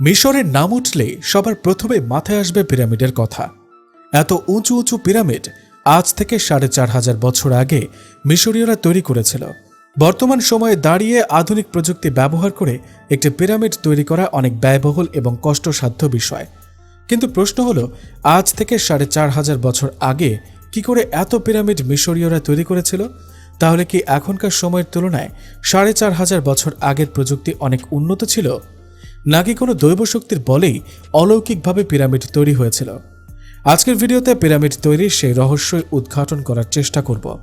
মিশরের নাম উঠলে সবার প্রথমে মাথায় আসবে পিরামিডের কথা। এত উঁচু উঁচু পিরামিড আজ থেকে সাড়ে চার হাজার বছর আগে মিশরীয়রা তৈরি করেছিল। বর্তমান সময়ে দাঁড়িয়ে আধুনিক প্রযুক্তি ব্যবহার করে একটি পিরামিড তৈরি করা অনেক ব্যয়বহুল এবং কষ্টসাধ্য বিষয়। কিন্তু প্রশ্ন হলো, আজ থেকে সাড়ে চার হাজার বছর আগে কি করে এত পিরামিড মিশরীয়রা তৈরি করেছিল? তাহলে কি এখনকার সময়ের তুলনায় সাড়ে চার হাজার বছর আগের প্রযুক্তি অনেক উন্নত ছিল? নাকি কোনো দৈব শক্তির বলেই অলৌকিকভাবে পিরামিড তৈরি হয়েছিল। আজকের ভিডিওতে পিরামিড তৈরির সেই রহস্যই উদ্ঘাটন করার চেষ্টা করব।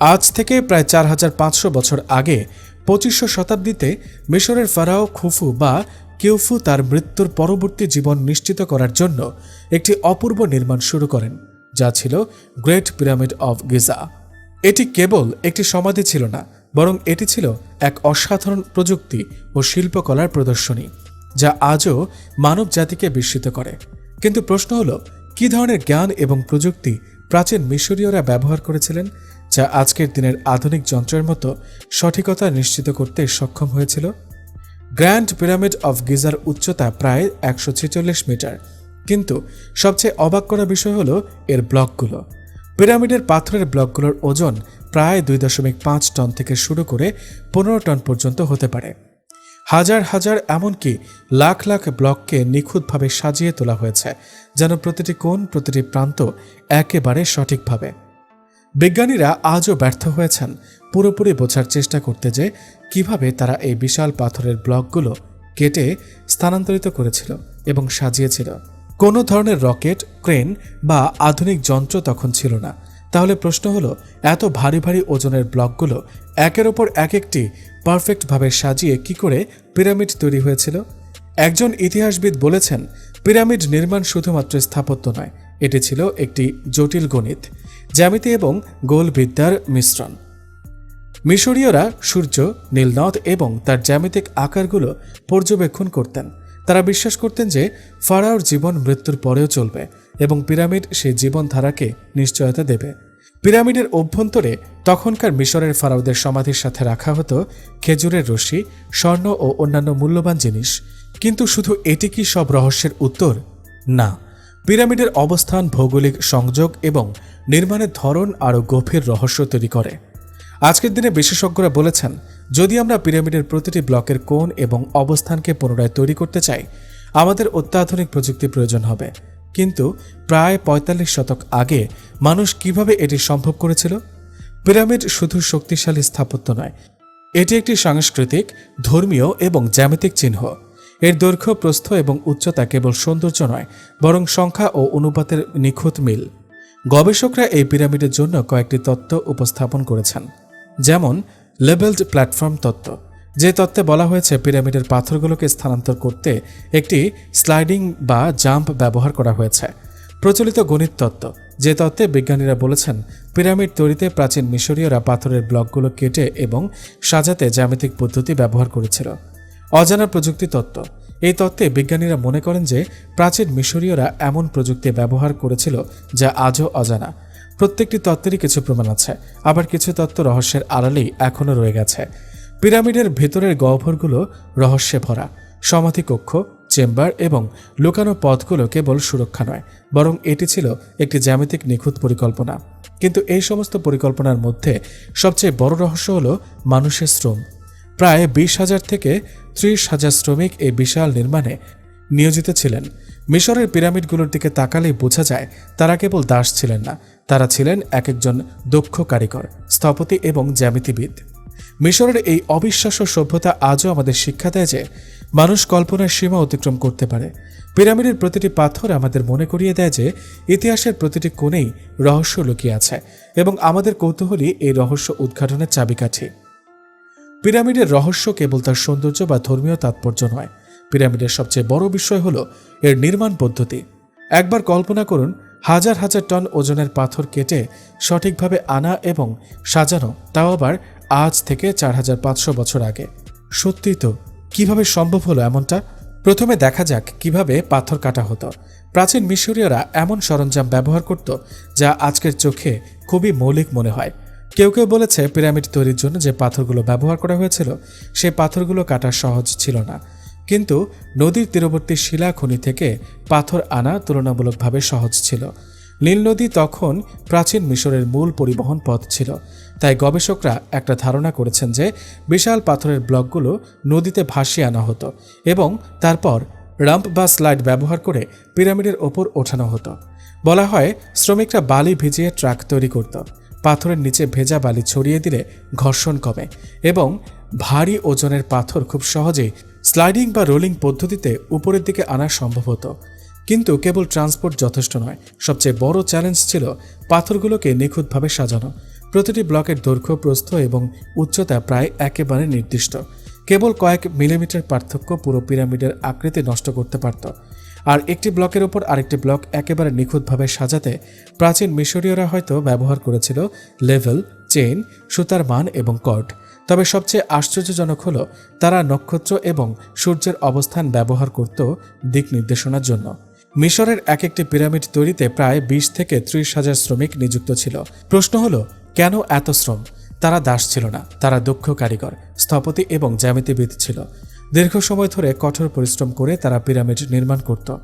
আজ থেকে প্রায় চার হাজার পাঁচশো বছর আগে পঁচিশশো শতাব্দীতে মিশরের ফারাও, খুফু বা কিউফু তার মৃত্যুর পরবর্তী জীবন নিশ্চিত করার জন্য একটি অপূর্ব নির্মাণ শুরু করেন, যা ছিল গ্রেট পিরামিড অফ গিজা। এটি কেবল একটি সমাধি ছিল না, বরং এটি ছিল এক অসাধারণ প্রযুক্তি ও শিল্পকলার প্রদর্শনী। যা আজও মানব জাতিকে বিস্মিত করে। কিন্তু প্রশ্ন হলো, কী ধরনের জ্ঞান এবং প্রযুক্তি প্রাচীন মিশরীয়রা ব্যবহার করেছিলেন, যা আজকের দিনের আধুনিক যন্ত্রের মতো সঠিকতা নিশ্চিত করতে সক্ষম হয়েছিল? গ্র্যান্ড পিরামিড অফ গিজার উচ্চতা প্রায় একশো ছেচল্লিশ মিটার। কিন্তু সবচেয়ে অবাক করা বিষয় হলো এর ব্লকগুলো। পিরামিডের পাথরের ব্লকগুলোর ওজন প্রায় দুই দশমিক পাঁচ টন থেকে শুরু করে পনেরো টন পর্যন্ত হতে পারে। হাজার হাজার এমনকি লাখ লাখ ব্লককে নিখুঁতভাবে সাজিয়ে তোলা হয়েছে, যেন প্রতিটি কোণ, প্রতিটি প্রান্ত একেবারে সঠিকভাবে। বিজ্ঞানীরা আজও ব্যর্থ হয়েছেন পুরোপুরি বোঝার চেষ্টা করতে যে কীভাবে তারা এই বিশাল পাথরের ব্লকগুলো কেটে স্থানান্তরিত করেছিল এবং সাজিয়েছিল। কোনো ধরনের রকেট, ক্রেন বা আধুনিক যন্ত্র তখন ছিল না। তাহলে প্রশ্ন হলো, এত ভারী ভারী ওজনের ব্লকগুলো একের ওপর এক একটি পারফেক্টভাবে সাজিয়ে কি করে পিরামিড তৈরি হয়েছিল? একজন ইতিহাসবিদ বলেছেন, পিরামিড নির্মাণ শুধুমাত্র স্থাপত্য নয়, এটি ছিল একটি জটিল গণিত, জ্যামিতি এবং গোলবিদ্যার মিশ্রণ। মিশরীয়রা সূর্য নীলনদ এবং তার জ্যামিতিক আকারগুলো পর্যবেক্ষণ করতেন। তারা বিশ্বাস করতেন যে ফারাওর জীবন মৃত্যুর পরেও চলবে এবং পিরামিড সেই জীবনধারাকে নিশ্চয়তা দেবে। পিরামিডের অভ্যন্তরে তখনকার মিশরের ফারাওদের সমাধির সাথে রাখা হতো খেজুরের রশি স্বর্ণ ও অন্যান্য মূল্যবান জিনিস। কিন্তু শুধু এটি কি সব রহস্যের উত্তর? না, পিরামিডের অবস্থান ভৌগোলিক সংযোগ এবং নির্মাণের ধরন আরও গভীর রহস্য তৈরি করে। আজকের দিনে বিশেষজ্ঞরা বলেছেন যদি আমরা পিরামিডের প্রতিটি ব্লকের কোণ এবং অবস্থানকে পুনরায় তৈরি করতে চাই, আমাদের অত্যাধুনিক প্রযুক্তি প্রয়োজন হবে। কিন্তু প্রায় ৪৫ শতক আগে মানুষ কীভাবে এটি সম্ভব করেছিল? পিরামিড শুধু শক্তিশালী স্থাপত্য নয়, এটি একটি সাংস্কৃতিক, ধর্মীয় এবং জ্যামিতিক চিহ্ন। এর দৈর্ঘ্য, প্রস্থ এবং উচ্চতা কেবল সৌন্দর্য নয়, বরং সংখ্যা ও অনুপাতের নিখুঁত মিল। গবেষকরা এই পিরামিডের জন্য কয়েকটি তত্ত্ব উপস্থাপন করেছেন, যেমন লেবেলড প্ল্যাটফর্ম তত্ত্ব। যে তত্ত্বে বলা হয়েছে পিরামিডের পাথরগুলোকে স্থানান্তর করতে একটি স্লাইডিং বা জাম্প ব্যবহার করা হয়েছে। প্রচলিত গণিত তত্ত্ব। যে তত্ত্বে বিজ্ঞানীরা বলেছেন, পিরামিড তৈরিতে প্রাচীন মিশরীয়রা পাথরের ব্লকগুলো কেটে এবং সাজাতে জ্যামিতিক পদ্ধতি ব্যবহার করেছিল। অজানা প্রযুক্তি তত্ত্ব। এই তত্ত্বে বিজ্ঞানীরা মনে করেন যে প্রাচীন মিশরীয়রা এমন প্রযুক্তি ব্যবহার করেছিল যা আজও অজানা। প্রত্যেকটি তত্ত্বেরই কিছু প্রমাণ আছে। আবার কিছু তত্ত্ব রহস্যের আড়ালেই এখনও রয়ে গেছে। পিরামিডের ভেতরের গহ্বরগুলো রহস্যে ভরা। সমাধি কক্ষ, চেম্বার এবং লুকানো পথগুলো কেবল সুরক্ষা নয়, বরং এটি ছিল একটি জ্যামিতিক নিখুঁত পরিকল্পনা। কিন্তু এই সমস্ত পরিকল্পনার মধ্যে সবচেয়ে বড় রহস্য হল মানুষের শ্রম। প্রায় বিশ হাজার থেকে ত্রিশ হাজার শ্রমিক এই বিশাল নির্মাণে নিয়োজিত ছিলেন। মিশরের পিরামিডগুলোর দিকে তাকালেই বোঝা যায়, তারা কেবল দাস ছিলেন না। তারা ছিলেন এক একজন দক্ষ কারিগর, স্থপতি এবং জ্যামিতিবিদ। মিশরের এই অবিশ্বাস্য সভ্যতা আজও আমাদের শিক্ষা দেয় যে, মানুষ কল্পনার সীমা অতিক্রম করতে পারে। পিরামিডের প্রতিটি পাথর আমাদের মনে করিয়ে দেয় যে, ইতিহাসের প্রতিটি কোণেই রহস্য লুকিয়ে আছে এবং আমাদের কৌতূহলী এই রহস্য উদ্ঘাটনের চাবিকাঠি। পিরামিডের রহস্য কেবল তার সৌন্দর্য বা ধর্মীয় তাৎপর্য নয় পিরামিডের সবচেয়ে বড় বিষয় হল এর নির্মাণ পদ্ধতি। একবার কল্পনা করুন, হাজার হাজার টন ওজনের পাথর কেটে সঠিকভাবে আনা এবং সাজানো, তাও আবার আজ থেকে চার হাজার পাঁচশো বছর আগে। সত্যিই তো, কীভাবে সম্ভব হলো এমনটা? প্রথমে দেখা যাক কীভাবে পাথর কাটা হতো। প্রাচীন মিশরীয়রা এমন সরঞ্জাম ব্যবহার করত যা আজকের চোখে খুবই মৌলিক মনে হয়। কেউ কেউ বলেছে, পিরামিড তৈরির জন্য যে পাথরগুলো ব্যবহার করা হয়েছিল সেই পাথরগুলো কাটা সহজ ছিল না। কিন্তু নদীর তীরবর্তী শিলা খনি থেকে পাথর আনা তুলনামূলকভাবে সহজ ছিল। নীল নদী তখন প্রাচীন মিশরের মূল পরিবহন পথ ছিল। তাই গবেষকরা একটা ধারণা করেছেন যে বিশাল পাথরের ব্লকগুলো নদীতে ভাসিয়ে আনা হতো এবং তারপর রাম্প বা স্লাইড ব্যবহার করে পিরামিডের ওপর ওঠানো হতো। বলা হয় শ্রমিকরা বালি ভিজিয়ে ট্রাক তৈরি করত। পাথরের নিচে ভেজা বালি ছড়িয়ে দিলে ঘর্ষণ কমে এবং ভারী ওজনের পাথর খুব সহজেই স্লাইডিং বা রোলিং পদ্ধতিতে উপরের দিকে আনা সম্ভব হতো। কিন্তু কেবল ট্রান্সপোর্ট যথেষ্ট নয়, সবচেয়ে বড় চ্যালেঞ্জ ছিল পাথরগুলোকে নিখুঁতভাবে সাজানো। প্রতিটি ব্লকের দৈর্ঘ্য, প্রস্থ এবং উচ্চতা প্রায় একেবারে নির্দিষ্ট। কেবল কয়েক মিলিমিটার পার্থক্য পুরো পিরামিডের আকৃতি নষ্ট করতে পারত। আর একটি ব্লকের ওপর আরেকটি ব্লক একেবারে নিখুঁতভাবে সাজাতে প্রাচীন মিশরীয়রা হয়তো ব্যবহার করেছিল লেভেল, চেইন, সুতার মান এবং কর্ড। তবে সবচেয়ে আশ্চর্যজনক হল, তারা নক্ষত্র এবং সূর্যের অবস্থান ব্যবহার করত দিক নির্দেশনার জন্য। মিশরের এক একটি পিরামিড তৈরিতে প্রায় বিশ থেকে ত্রিশ হাজার শ্রমিক নিযুক্ত ছিল। প্রশ্ন হলো, কেন এত শ্রম? তারা দাস ছিল না, তারা দক্ষ কারিগর, স্থপতি এবং জ্যামিতিবিদ ছিল। দীর্ঘ সময় ধরে কঠোর পরিশ্রম করে তারা পিরামিড নির্মাণ করত।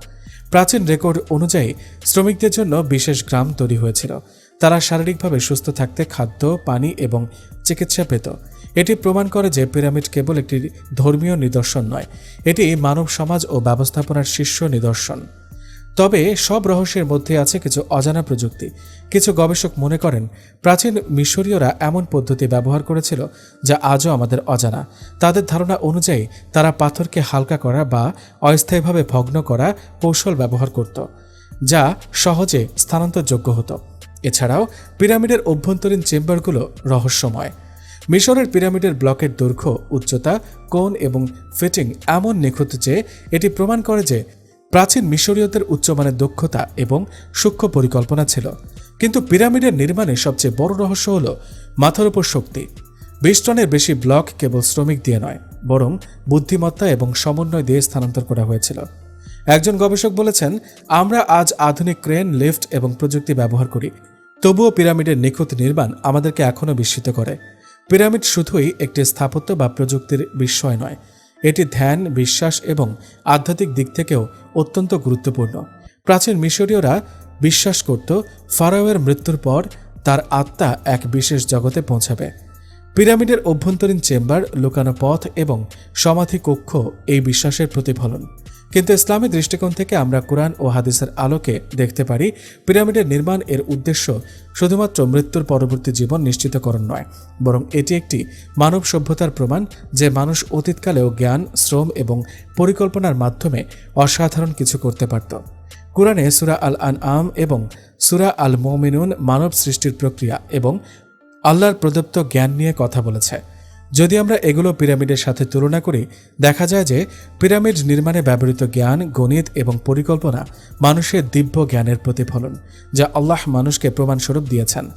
প্রাচীন রেকর্ড অনুযায়ী, শ্রমিকদের জন্য বিশেষ গ্রাম তৈরি হয়েছিল। তারা শারীরিকভাবে সুস্থ থাকতে খাদ্য, পানি এবং চিকিৎসা পেত। এটি প্রমাণ করে যে পিরামিড কেবল একটি ধর্মীয় নিদর্শন নয়, এটি মানব সমাজ ও ব্যবস্থাপনার শীর্ষ নিদর্শন। তবে সব রহস্যের মধ্যে আছে কিছু অজানা প্রযুক্তি। কিছু গবেষক মনে করেন, প্রাচীন মিশরীয়রা এমন পদ্ধতি ব্যবহার করেছিল যা আজও আমাদের অজানা। তাদের ধারণা অনুযায়ী, তারা পাথরকে হালকা করা বা অস্থায়ীভাবে ভগ্ন করা কৌশল ব্যবহার করত, যা সহজে স্থানান্তরযোগ্য হতো। এছাড়াও, পিরামিডের অভ্যন্তরীণ চেম্বারগুলো রহস্যময়। মিশরের পিরামিডের ব্লকের দৈর্ঘ্য, উচ্চতা, কোণ এবং ফিটিং এমন নিখুঁত যে এটি প্রমাণ করে যে প্রাচীন মিশরীয়দের উচ্চমানের দক্ষতা এবং সূক্ষ্ম পরিকল্পনা ছিল। কিন্তু পিরামিডের নির্মাণে সবচেয়ে বড় রহস্য হল মাথার উপর শক্তি। বিশ টনের বেশি ব্লক কেবল শ্রমিক দিয়ে নয়, বরং বুদ্ধিমত্তা এবং সমন্বয় দিয়ে স্থানান্তর করা হয়েছিল। একজন গবেষক বলেছেন, আমরা আজ আধুনিক ক্রেন, লিফট এবং প্রযুক্তি ব্যবহার করি। তবুও পিরামিডের নিখুঁত নির্মাণ আমাদেরকে এখনও বিস্মিত করে। পিরামিড শুধুই একটি স্থাপত্য বা প্রযুক্তির বিস্ময় নয়। এটি ধ্যান, বিশ্বাস এবং আধ্যাত্মিক দিক থেকেও অত্যন্ত গুরুত্বপূর্ণ। প্রাচীন মিশরীয়রা বিশ্বাস করত, ফারাওয়ের মৃত্যুর পর তার আত্মা এক বিশেষ জগতে পৌঁছাবে। পিরামিডের অভ্যন্তরীণ চেম্বার, লুকানো পথ এবং সমাধি কক্ষ এই বিশ্বাসের প্রতিফলন। কিন্তু ইসলামী দৃষ্টিকোণ থেকে আমরা কোরআন ও হাদিসের আলোকে দেখতে পারি, পিরামিডের নির্মাণ এর উদ্দেশ্য শুধুমাত্র মৃত্যুর পরবর্তী জীবন নিশ্চিতকরণ নয়, বরং এটি একটি মানব সভ্যতার প্রমাণ যে মানুষ অতীতকালেও জ্ঞান, শ্রম এবং পরিকল্পনার মাধ্যমে অসাধারণ কিছু করতে পারত। কোরআনে সুরা আল আন আম এবং সুরা আল মোমিনুন মানব সৃষ্টির প্রক্রিয়া এবং আল্লাহর প্রদত্ত জ্ঞান নিয়ে কথা বলেছে। যদি আমরা এগুলো পিরামিডের সাথে তুলনা করি, দেখা যায় যে পিরামিড নির্মাণে ব্যবহৃত জ্ঞান, গণিত এবং পরিকল্পনা মানুষের দিব্য জ্ঞানের প্রতিফলন, যা আল্লাহ মানুষকে প্রমাণস্বরূপ দিয়েছেন।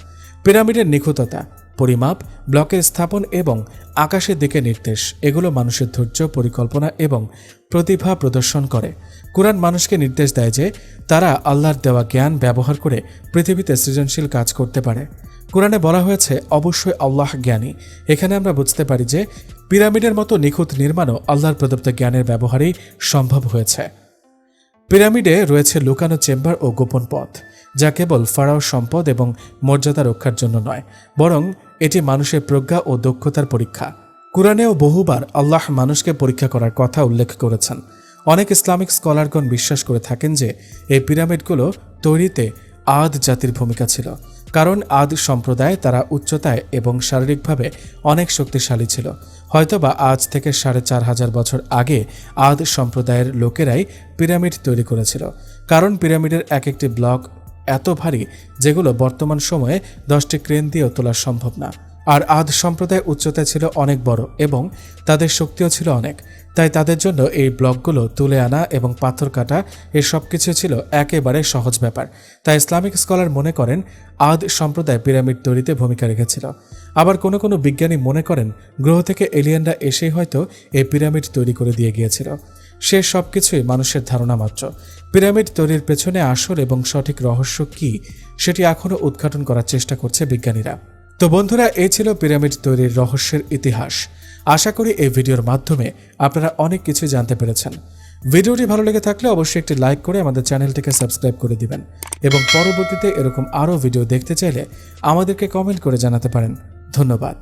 পিরামিডের নিখুঁততা, পরিমাপ, ব্লকের স্থাপন এবং আকাশের দিকে নির্দেশ, এগুলো মানুষের ধৈর্য, পরিকল্পনা এবং প্রতিভা প্রদর্শন করে। কোরআন মানুষকে নির্দেশ দেয় যে তারা আল্লাহর দেওয়া জ্ঞান ব্যবহার করে পৃথিবীতে সৃজনশীল কাজ করতে পারে। কোরআনে বলা হয়েছে, অবশ্যই আল্লাহ জ্ঞানী। এখানে আমরা বুঝতে পারি যে, পিরামিডের মতো নিখুঁত নির্মাণও আল্লাহর প্রদত্ত জ্ঞানের ব্যবহারেই সম্ভব হয়েছে। পিরামিডে রয়েছে লুকানো চেম্বার ও গোপন পথ, যা কেবল ফারাও সম্পদ এবং মর্যাদা রক্ষার জন্য নয়, বরং এটি মানুষের প্রজ্ঞা ও দক্ষতার পরীক্ষা। কোরআনেও বহুবার আল্লাহ মানুষকে পরীক্ষা করার কথা উল্লেখ করেছেন। অনেক ইসলামিক স্কলারগণ বিশ্বাস করে থাকেন যে, এই পিরামিডগুলো তৈরিতে আদ জাতির ভূমিকা ছিল। কারণ আদ সম্প্রদায় তারা উচ্চতায় এবং শারীরিকভাবে অনেক শক্তিশালী ছিল। হয়তোবা আজ থেকে সাড়ে চার হাজার বছর আগে আদ সম্প্রদায়ের লোকেরাই পিরামিড তৈরি করেছিল। কারণ পিরামিডের এক একটি ব্লক এত ভারী, যেগুলো বর্তমান সময়ে দশটি ক্রেন দিয়েও তোলা সম্ভব না। আর আদ সম্প্রদায় উচ্চতা ছিল অনেক বড় এবং তাদের শক্তিও ছিল অনেক। তাই তাদের জন্য এই ব্লকগুলো তুলে আনা এবং পাথর কাটা এ সব কিছু ছিল একেবারে সহজ ব্যাপার। তাই ইসলামিক স্কলার মনে করেন, আদ সম্প্রদায় পিরামিড তৈরিতে ভূমিকা রেখেছিল। আবার কোনো কোনো বিজ্ঞানী মনে করেন, গ্রহ থেকে এলিয়েনরা এসেই হয়তো এই পিরামিড তৈরি করে দিয়ে গিয়েছিল। সে সব কিছুই মানুষের ধারণা মাত্র। পিরামিড তৈরির পেছনে আসল এবং সঠিক রহস্য কি, সেটি এখনও উদ্ঘাটন করার চেষ্টা করছে বিজ্ঞানীরা। তো বন্ধুরা, এ ছিল পিরামিড তৈরির রহস্যের ইতিহাস। আশা করি এই ভিডিওর মাধ্যমে আপনারা অনেক কিছু জানতে পেরেছেন। ভিডিওটি ভালো লেগে থাকলে অবশ্যই একটি লাইক করে আমাদের চ্যানেলটিকে সাবস্ক্রাইব করে দিবেন এবং পরবর্তীতে এরকম আরও ভিডিও দেখতে চাইলে আমাদেরকে কমেন্ট করে জানাতে পারেন। ধন্যবাদ।